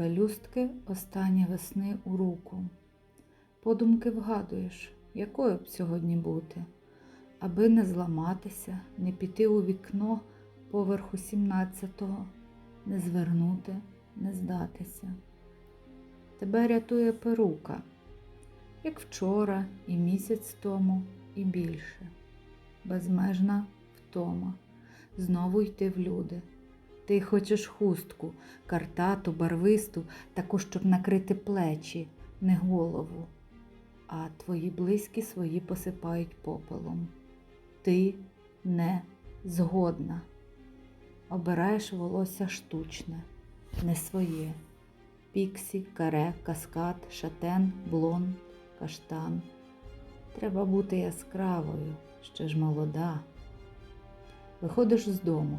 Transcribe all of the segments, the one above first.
пелюстки останні весни у руку. Подумки вгадуєш, якою б сьогодні бути, аби не зламатися, не піти у вікно поверху сімнадцятого, не звернути, не здатися. Тебе рятує перука, як вчора, і місяць тому, і більше. Безмежна втома. Знову йти в люди. Ти хочеш хустку, картату, барвисту, таку, щоб накрити плечі, не голову. А твої близькі свої посипають попелом. Ти не згодна. Обираєш волосся штучне, не своє. Піксі, каре, каскад, шатен, блонд, каштан. Треба бути яскравою, ще ж молода. Виходиш з дому.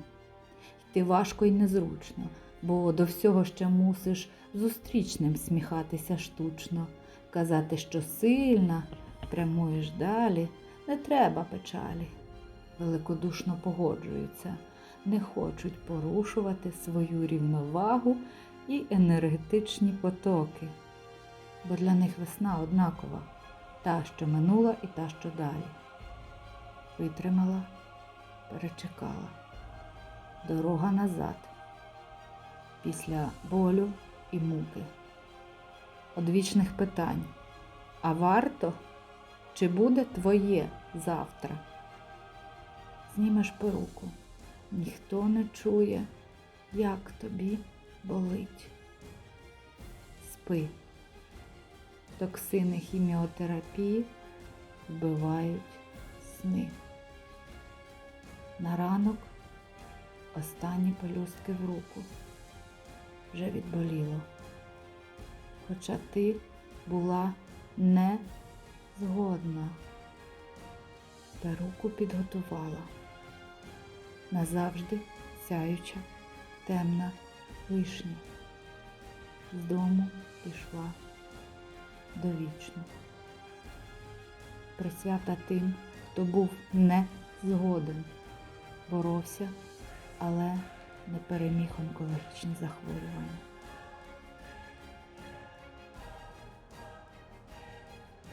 Йти важко і незручно, бо до всього ще мусиш зустрічним сміхатися штучно, казати, що сильна, прямуєш далі, не треба печалі. Великодушно погоджуються, не хочуть порушувати свою рівновагу і енергетичні потоки, бо для них весна однакова, та, що минула, і та, що далі. Витримала, перечекала. Дорога назад. Після болю і муки. Одвічних питань. А варто? Чи буде твоє завтра? Знімеш перуку. Ніхто не чує, як тобі болить. Спи. Токсини хіміотерапії вбивають сни. На ранок останні пелюстки в руку. Вже відболіло. Хоча ти була не згодна. Перуку підготувала. Назавжди сяюча, темна вишня. З дому пішла довічно. Присвята тим, хто був не згоден, боровся, але не переміг онкологічні захворювання.